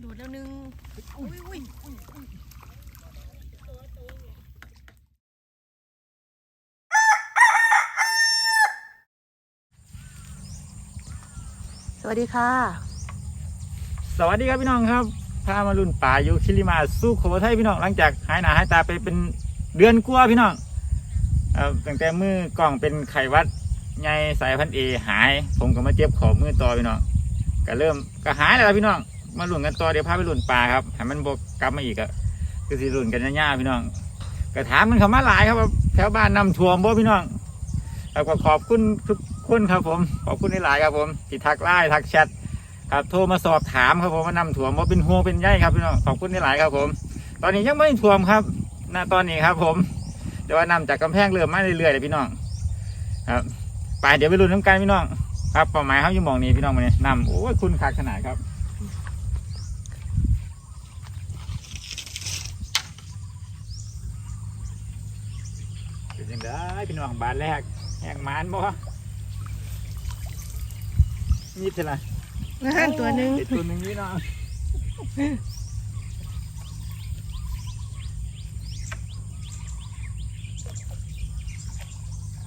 โดดแล้วนึงอุ้ยอุ้ยสวัสดีค่ะ สวัสดีครับพี่น้องครับพามาลุ่นป่าอยู่คิริมาสู้โขทัยพี่น้องหลังจากหายหนาหายตาไปเป็นเดือนกว่าพี่น้องเอ่อตั้งแต่มือกล่องเป็นไขวัดไงสายพันธุ์เอหาย ผมก็มาเจ็บขอมือต่อพี่น้องก็เริ่มก็หายแล้วพี่น้อง มาหลุนกันต่อเดี๋ยวพาไปหลุนป่าครับให้มันบกกลับมาอีกอะก็สิลุ่นกันย่าพี่น้องก็ถามมันเขามาหลายครับแถวบ้านนำท่วมบ่พี่น้องแล้วก็ขอบคุณทุกคนครับผมขอบคุณหลายครับผมที่ทักไลน์ทักแชทครับโทรมาสอบถามครับผมว่านำถ่วมว่าเป็นห่วงเป็นใยครับพี่น้องขอบคุณที่หลายครับผม ตอนนี้ยังไม่ถ่วมครับณตอนนี้ครับผมแต่ว่านำจากกำแพงเริ่มมาเรื่อยๆเลยพี่น้องครับไปเดี๋ยวไปลุ้นน้ำกันพี่น้อง ครับเป้าหมายเขาอยู่มองนี้พี่น้องมาเนี่ยนำโอ้ยคุณคักขนาดครับเป็นยังไง พี่น้องบาทแรกแหกหมานบ่มีดเท่าไหร่นั่นตัวหนึงเด็ดตัวหนึ่งพี่น้อง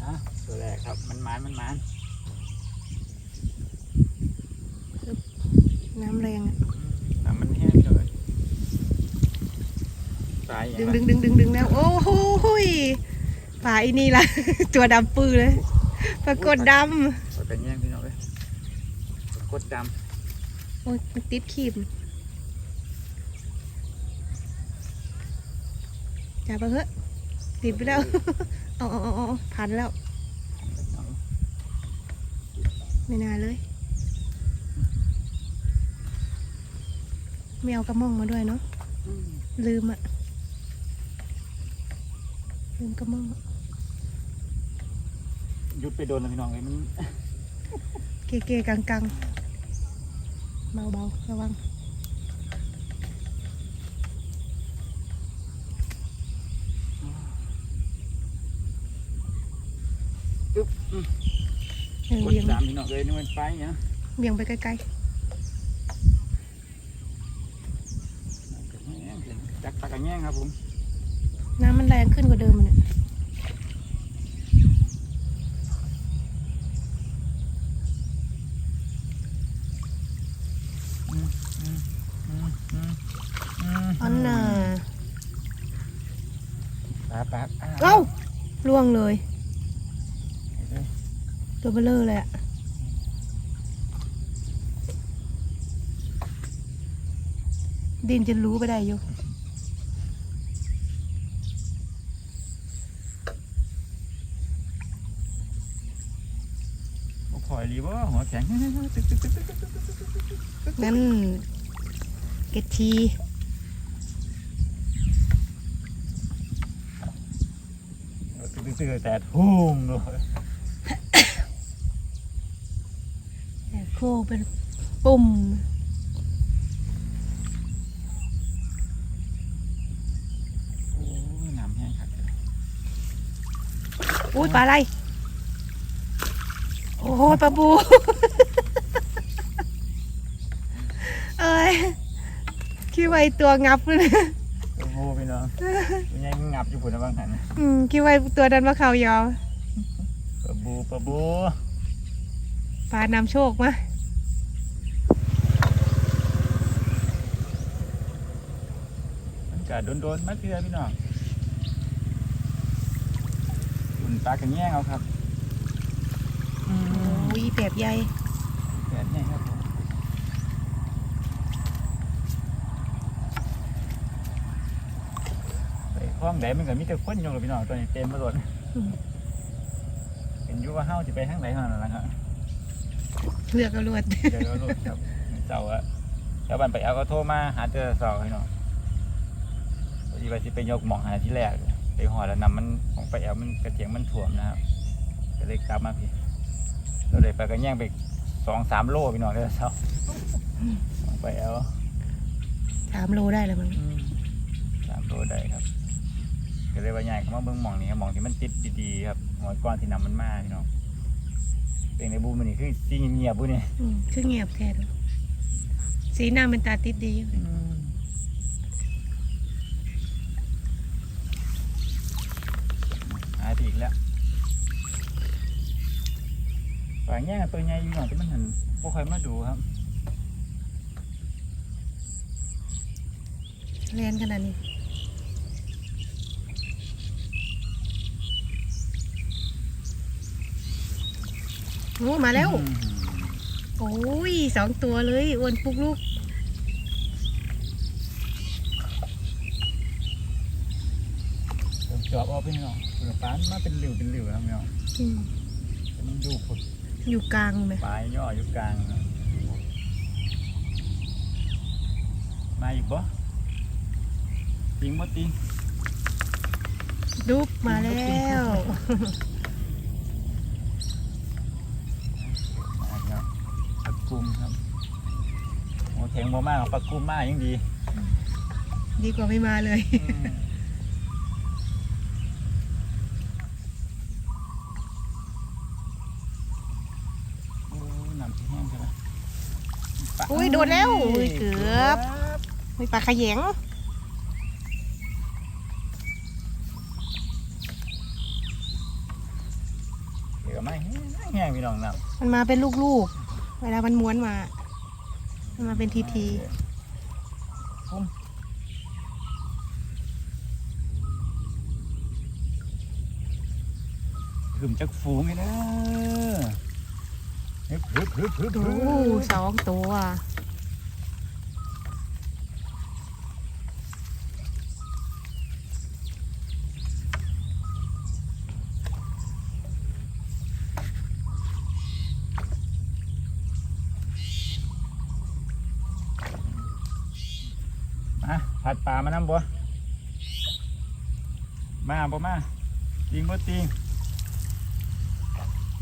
อะตัวแรกครับมันหมานมันหมานน้ำแรงอะน้ำมันแห้งเลยตายอย่างดึงไรดึงดึงดึงดึงแล้วโอ้โหย ปลาอีนี่ละตัวดำปื้อเลยปรากฏดปลาตะแย่งพี่น้องเลยปรากฏดำโอ้ยมันติดขีบจับไปเถอะติดไปแล้วเอาเอาเอาเอาพันแล้วำไม่น่าเลยไม่เอากระม่องมาด้วยเนาะลืมอะลืมกระม่องอะ ยุดไปโดนแล้วพี่น้องเลยมันเกเกกังกังเบาเบาๆระวังอึ๊บอืมเออกดเบี่ยงสามพี่น้องเลยนี่มันไปเนี่ยเบี่ยงไปไกลจักปลากระแย่งครับผม ๆ น้ำมันแรงขึ้นกว่าเดิมมันเนี่ย อืมอืม อืมอืมอืมอันน่ะปลาปลาเอ้าล่วงเลย ตัวเบลเลอร์เลยอะดินจะรู้ไปได้อยู่โอ้พอยรีบ่หัวแข็งตึ๊กตึ๊กตึ๊กตึ๊กตึ๊กตึ๊กนั่นเกตทีตึ๊กตึ๊กตึ๊กแต่ทุ่มเลยแต่โค้งเป็นปุ่มโอ้ยน้ำแห้งขัดเลยอุ้ยปลาอะไร โอ้ยปลาบู เอ้ย คิดว่าไอตัวงับเลยโอ้โหพี่น้องยังไงมันงับอยู่ผุนนะบางหันอืมคิดว่าไอ้ตัวดันมาเขายาวปะบูปะบูปลานำโชคมามันกะโดนๆมาเถื่อพี่น้องมันปลากระแย่งเอาครับอืมโอ้ยแบบใหญ่แบบนี้ครับผมไป คลองแหลมันก็มีแต่คนอยู่กับพี่น้องตัวนี้เต็มไปหมดเห็นอยู่ว่าเฮาจะไปทางไหนเท่านั้นแหละครับเลือกเอารวดเดี๋ยวเราลุดครับเจ้าอะเจ้าบันไปเอาก็โทรมาหาเจอสาวพี่น้องพอดีว่าสิไปยกหมองหาที่แรกไปหอแล้วนำมันของไปเอามันกระเจียงมันถ่วมนะครับก็เลยกลับมาพี่เราเลยไปกันแย่งไปสองสามโลพี่น้องเด้อเจ้าของไปเอาสามโลได้แล้วมั้ง อืมสามโลได้ครับ ก็เลยว่าใหญ่เขามาเบิ่งหมองนี้ครับหมองที่มันติดดีๆครับหอยก้อนที่นำมันมาพี่น้องเป็นในบูมมันนี่คือสิ่งเงียบๆบุเนี่ยอืมคือเงียบแค่ดูสีหน้ามันตาติดดีอยู่อืมหายไปอีกแล้วปลาแง่ตัวใหญ่อยู่หน่อยที่มันหันพวกใครมาดูครับ เรียนขนาดนี้ โอ้มาแล้วอืมโอ้ยสองตัวเลยอ้วนปุกลูกผมจอบเอาไปเนาะคุณปานมาเป็นหลิวเป็นหลิวครับเนาะอืมแต่มันอยู่ผุดอยู่กลางไหมปลายย่ออยู่กลางครับมาอีกบ่ติงบ่ติงดุบมาแล้ว มาอีกแล้วปลา กุมครับโอ้แข็งบ่มากปลากุมมากยังดี ดีกว่าไม่มาเลยอืมโอ้น้ำที่แห้งใช่ไหมปลาอุ้ยโดนแล้วอุ้ยเกือบ มีปลาขยงเดี๋ยวไม่แห้งพี่น้องน้ำมันมาเป็นลูกๆ เวลามันม้วนมามันมาเป็นทีทีปุ้มถึมจักฝูงเลยนะฮึบฮึบฮึบฮึบโอ้ฮึบสองตัว มาผัดปลามานำบ่มาบ่มาจริงบ่จริง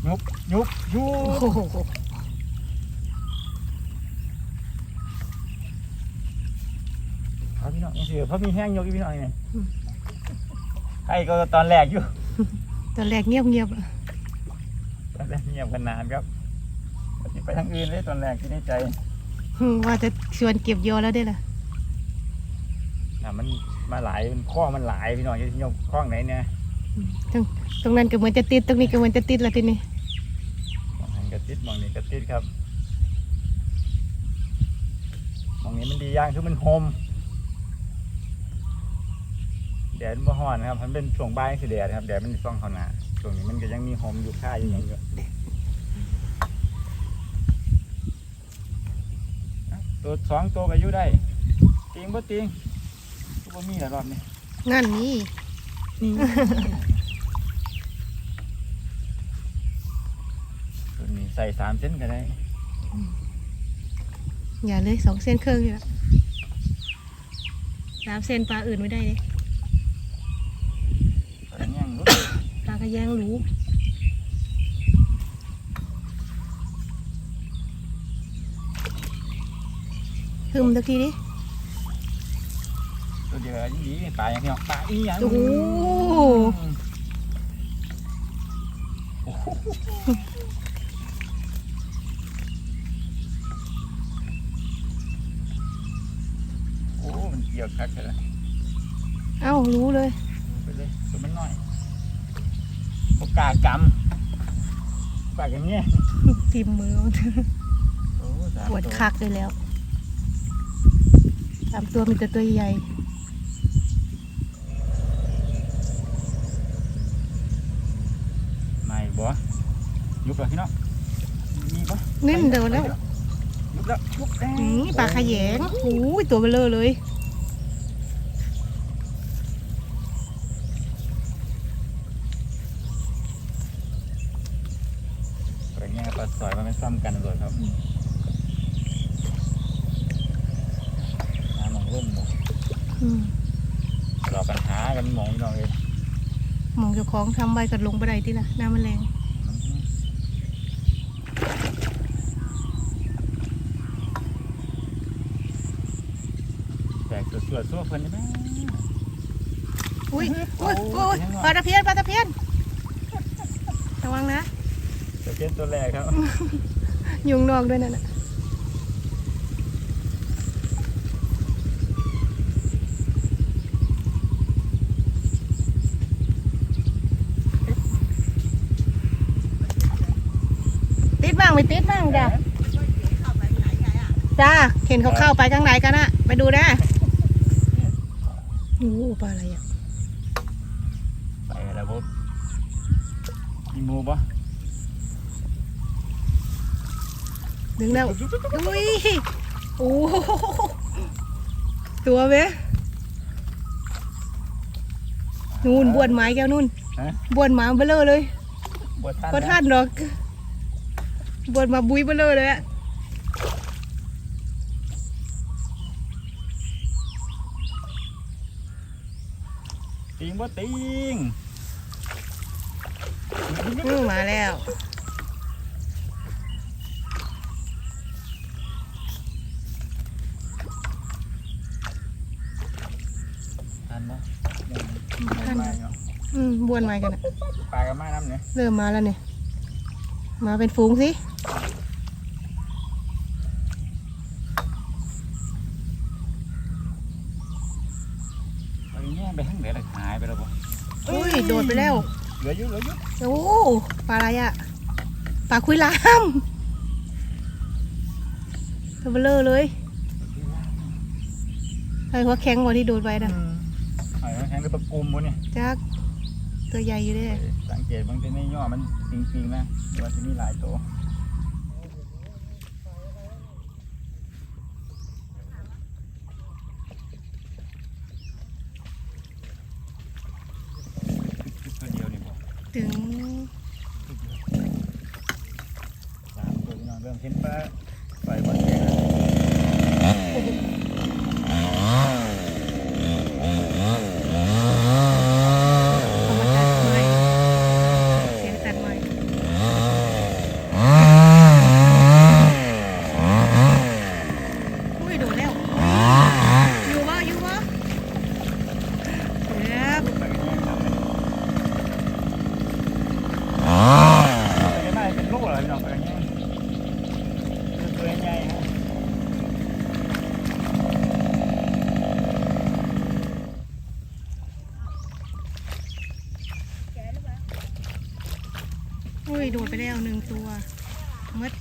ยุบยุบยุโอ้บโหเอาพี่น้องเสือเพราะมีแห้งยกอีกพี่น้องนี่ใครก็ตอนแรกอยู่ ตอนแรกเงียบเงียบๆอะตอนแรกเงียบกันนานครับปฏิไปทางอื่นเลยตอนแรกที่ในใจอืมว่าจะชวนเก็บโยแล้วได้ล่ะ น่ะมันมาหลายมันข้อมันหลายพี่น้องจะยกข้องไหนเนี่ยตรงตรงนั้นก็เหมือนจะติดตรงนี้ก็เหมือนจะติดแล้วทีนี้มองหันกระติดมองนี่กระติดครับมองนี้มันดีอย่างคือมันโฮมแดดมันบ่ฮ้อนครับมันเป็นช่วงบ่ายสิแดดครับแดดมันส่องเข้าหน้าช่วงนี้มันก็ยังมีโฮมอยู่ค่าอยู่อย่างเงี้ยตัวสองตัวก็อยู่ได้ติงบ่ติง ก็บ่มีแล้วรอบนี้นั่นนี่ตัวนี้ใส่สามเส้นก็ได้อย่าเลยสองเส้นครึ่งอยู่แล้วสามเส้นปลาอื่นไม่ได้เลยตัวนี้ยังรู้ปลากระแยงหรูหึมตะกี้ดิ ตัวเดียวยิ่งดีปลาอย่างเดียวปลาอีหยังโอ้โหโอ้โหโอ้ มันเกี่ยวคักเลยเอ้ารู้เลย ไปเลยตัวมันน้อยปากกากำปากอย่างเงี้ยทิมมือโอ้สามปวดตัวคักเลยแล้วสามตัวมีแต่ตัวใหญ่ ไม่ บ่ยุบแล้วพี่น้องมีบ่นิ่มเดินแล้วยุบแล้วยุบแล้วนี่ปลาขยงโอ้ยตัวเบลอเลยอะไรเงี้ยปลาสอยมันไม่ซ้ำกันเลยครับหาหมองร่มบ่อืมรอปัญหากันหมองพี่น้องเลยห มองเจ้าของทำใบกัดลงบันไดที่ละน้ำมันแรงแตกตัวสวดสู้เพิ่นได้ไหมอุ้ยโอ้อุ้ยยอุ้ยเห็นว่ะปลาตะเพียนปลาตะเพียนระวังนะตัวเป็นตัวแรกครับ ยุงนอกด้วยนั่นน่ะาง ไม่ติดบ้างจ้ะจ้าเห็นเขาเข้าไปข้างในกันอะไปดูนะโอ้โหปลาอะไรอะไปแล้วปุ๊บมีหมูปะดึงแล้วอุ้ยโอ้โหตัวเว้ยนู่นบวนไม้แก้วนู่นฮะบวนหมาเบลอเลยบวชท่านก็ท่านหรอก บวนมาบุยเบลอเลยอะติงบ่ติงอือมาแล้วทันปะท่านไปเนาะอืมบวนไม้กันอะปลากับไม้น้ำเนี่ยเริ่มมาแล้วเนี่ย มาเป็นฝูงสิไปแง่ไปทั้งไหนเลยหายไปแล้วปะอุ้ย โดดไปแล้ว เหลืออยู่เหลืออยู่โอ้ปลาอะไรอะปลาคุยลามตัวเบลอเลยไอ้หัวแข็งกว่าที่โดดไปนะไอ้แห้งด้วยปลากุมวะเนี่ยจัก ตัวใหญ่อยู่เด้สังเกตบางทีในย่อมันจริงๆนะแต่ว่าจะมีหลายตัวตัวเดียวนี่บ่ถึงสามตัวพี่น้องเริ่มเห็นปลาปล่อยบอลแก่แล้ว เอามาตัดไม้เสียงตัดไม้อุ้ยโดดแล้วอยู่บ่อยู่บ่ครับ ไปกันแย่งทำเลยไปกันได้เป็นลูกเหรอพี่น้องไปกันแย่งตัวใหญ่ฮะ อุ้ยโดดไปแล้วหนึ่งตัว มด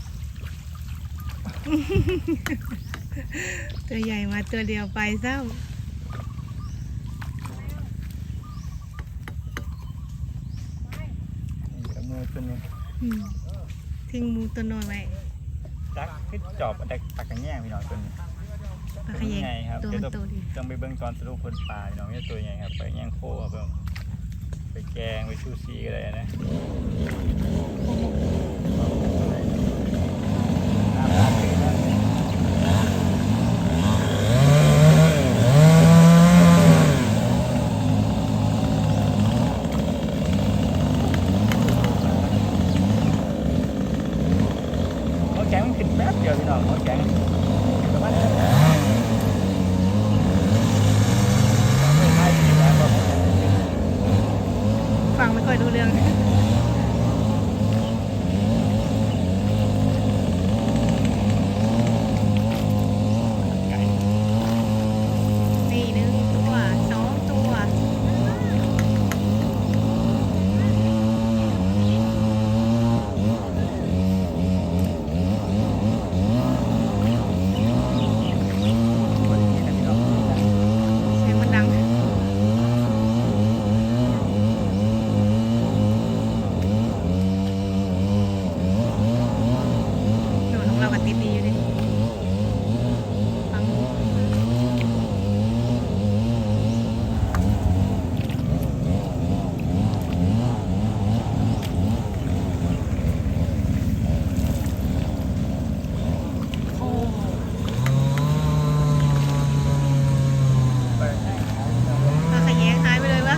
ตัวใหญ่มาตัวเดียวไปเศร้านี่กับมือตัวนี้อืมทิ้งหมูตัวน้อยไว้จักขึ้นจอบแต่ปักกันแย่งพี่น้องตัวนี้ปลาขยงใหญ่ครับตัวเดี๋ยวมันต้องโตดีต้องไปเบิ่งตอนสรุปคนปลาพี่น้องเนี่ยตัวใหญ่ครับไปแย่งโคครับเบิ่งไปแกงไปชูซีก็ได้นะ น้ำตื่นแล้วเขาแกงมันขึ้นแป๊บเดียวพี่น้องเขาแกงประมาณนี้ ฟังไม่ค่อยรู้เรื่อง นี่หนึ่งตัวสองตัว เสียงมันดัง โดนของเรากับติดดีอยู่ดิฟังโอ้ปลาขยงหายไปเลยวะ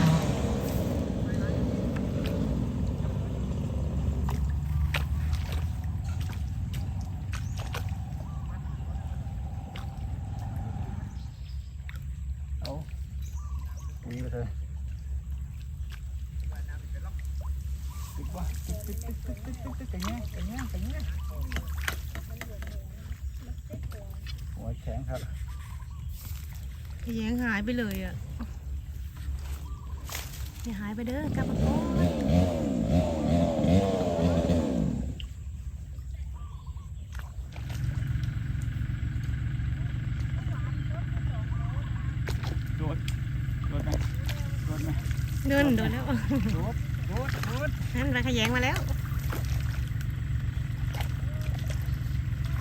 เอา ดีไปเลยติดวะติดติดติดติดติดติดติดกันแง่กันแง่กันแง่หัวแข็งครับขยงหายไปเลยอะอย่าหายไปเด้อกลับมาก่อน เดินโดนแล้วดูดดูดดูดนั่นปลาขยงมาแล้ว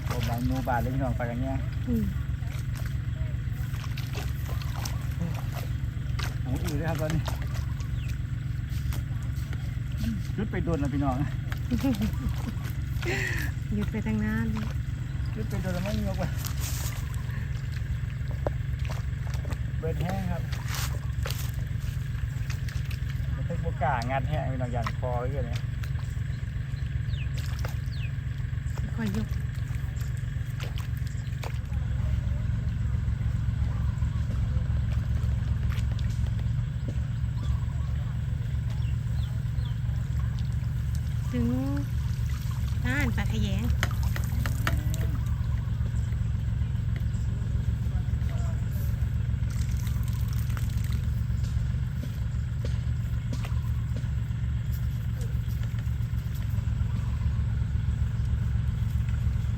โอ้บางนูบาทเลยพี่น้องไปกันเนี่ยอืมโอ้อือเลยครับตอนนี้จุดไปโดนแล้วพี่น้องหยุดไปทางนั้นเลยจุดไปโดนแล้วไม่ยกไปเบิดแห้งครับมัน เป็นโอกางัดแห้งพี่น้องอย่างคอเรื่อยเนี่ยคอยยกถึงบ้านปลาขยง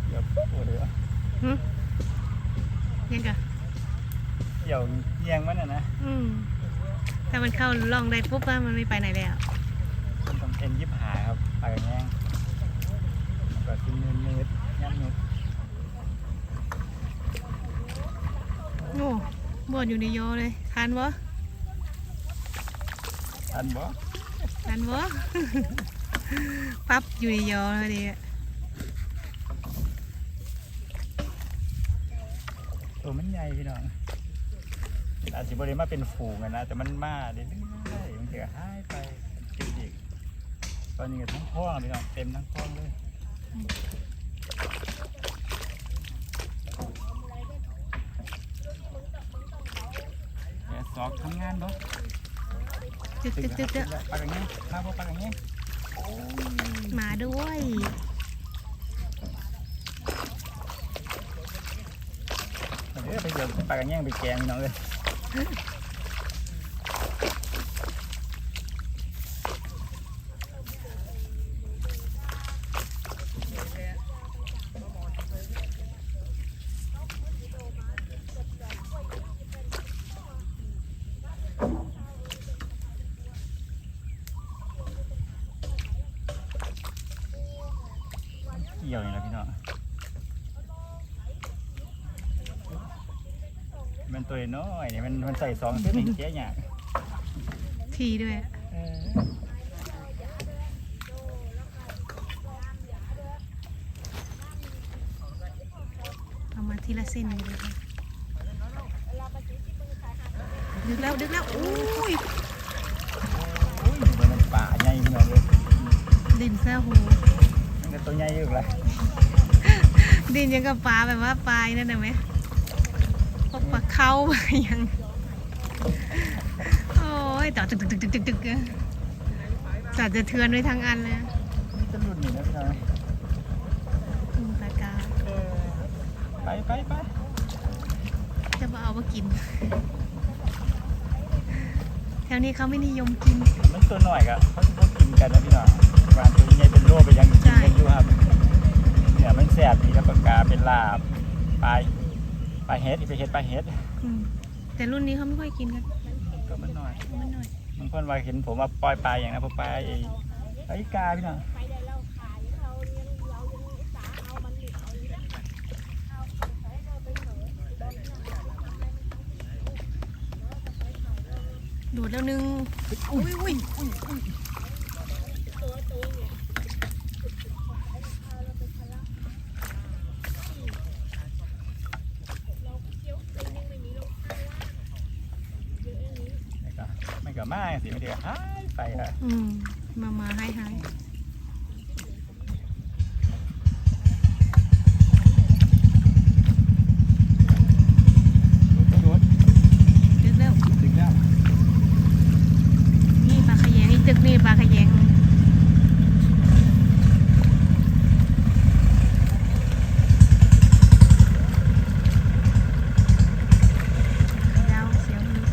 เดี๋ยวปุ๊บโอ้เดี๋ยว ยังกะ เดี๋ยวเยียงมันน่ะนะ อืมถ้ามัน เข้าล่องได้ปุ๊บว่ามันไม่ไปไหนแล้วมันต้องเอ็นยิบหายครับไปกันแห้งมันก็ขึ้นเนื้อเนื้อย่ำเนื้อโอ้บวดอยู่ในโยเลยทันบ่อันบ่ทันบ่ปั๊บอยู่ในโยเลยดิตัวมันใหญ่พี่น้อง อาจจะบริมาเป็นฝูงอะนะ แต่มันมาเรื่อยๆมันจะหายไปจุดอีกตอนนี้ก็ทั้งคลองพี่น้องเต็มทั้งคลองเลยแกสอกทำงานบ่จึ๊กจึ๊กจึ๊กจึ๊กปากอย่างนี้มาบ่ปากอย่างนี้มาด้วยเดี๋ยวไปเดี๋ยวปากอย่างนี้ไปแกงพี่น้องเลย Hmm. มันตัวน้อยเนี่ยมันมันใส่สองเส้นเองแก่ยากทีด้วยเออเอามาทีละเส้นเลยค่ะดึกแล้วดึกแล้วอุ้ยโอ้ยมันเป็นป่าใหญ่พี่น้องเลยดินแซ่หูมันก็ตัวใหญ่อยู่เลยดินยังกับปลาแบบว่าปลายนั่นนะไหม พวกปลาเข้าปลายัง โอ้ยต่อตึกตึกตึกตึกตึกตึกอะสัตว์จะเทือนไว้ทั้งอันเลยนี่จะหลุดหนีนะพี่น้องอืมปลากาเออไปไปไปจะมาเอามากิน แถวนี้เขาไม่นิยมกิน มันตัวหน่อยก็เขาจะพวกกินกันนะพี่น้องวานตัวใหญ่เป็นโลไปยังกินกันอยู่ครับเนี่ยมันแสบดีแล้วปากกาเป็นลาบปลายป ลายเฮ็ดอีกไปเฮ็ดปลายเฮ็ดอืมแต่รุ่นนี้เขาไม่ค่อยกินกันก็มันหน่อยมันหน่อยบางคนว่าเห็นผมว่าปล่อยปลาอย่างนะเพราะปลาไอ้ไอ้กาพี่น้องดูดแล้วนึงอุ้ยอุ้ยไม่ก็ไม่ก็มากสิไม่ได้ก็หายไปละ อืมมามาให้ให้ ดูด ดึกแล้ว ดึงแล้ว นี่ปลาขยงนี่ตึกนี่ปลาขยงดาวเสียวมือ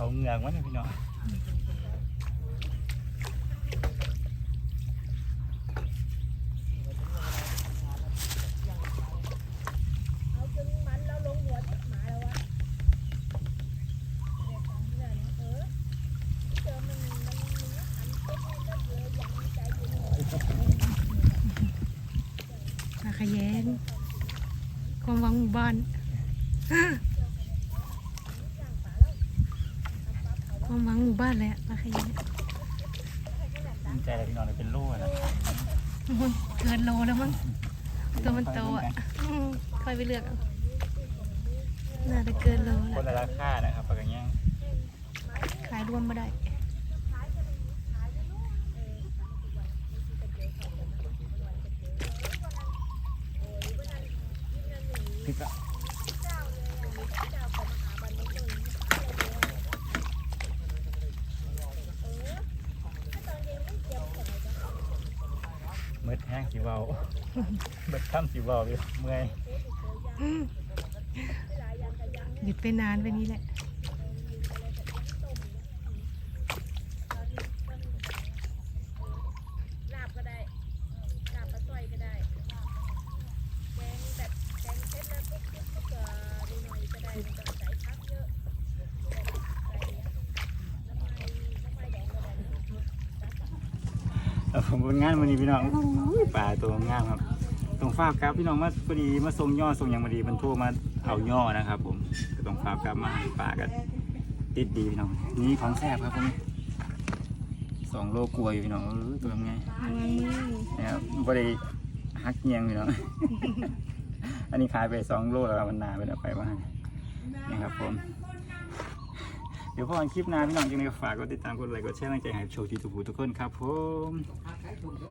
เขาเหงือกมันเนี่ยพี่น้อง เอาจนมันแล้วลงหัวทิ่หมาแล้ววะเนี่ยของเพื่อนเออเจอมันมันมันหันปุ๊บก็เลยยังใจอยู่หน่อยมาขยงความหวังหมู่บ้าน ความหวังหมู่บ้านเลยอะมาขยง ดีใจเลยพี่น้องเลยเป็นลูกนะ อุ๊ยเกินโลแล้วมั้งตัวมันโตอะอืมค่อย ไปเลือกเอาน่าจะเกินโลคนแล้วละราคานะครับปากกันยังขายรวมมาได้พี่ก็เมื่อแห้งสีเบาเมื่อค่ำสีเบาเลยเมื่อย หยุดไปนานไปนี้แหละลาบก็ได้ลาบปลาสร้อยก็ได้แกงแบบแกงเปุ๊บปุ๊บปุ๊บก็นิดหน่อยก็ได้ไม่ต้องใส่ผักเยอะใส่น้ำมันน้ำมันแดงก็ได้เอานวันนี้พี่น้องปลาตัวงามครับ ฝากครับพี่น้องมาพอดีมาส่งย่อส่งอย่างพอดีมันโทรมาเอาย่อนะครับผมก็ต้องฝากกลับมาให้ปลากันติดดีพี่น้องนี่ของแซ่บครับผมสองโลกลัวอยู่พี่น้องเออตัวไงระวังมือนะครับบริฮักเงียงพี่น้องอันนี้ขายไปสองโลแล้วครับมันหนาไปแล้วไปว่านี่ครับผมเดี๋ยวพอกันคลิปหน้าพี่น้องยังไงก็ฝากกดติดตามกดไลค์กดแชร์กำลังใจให้โชว์ทีทุกผู้ทุกคนครับผม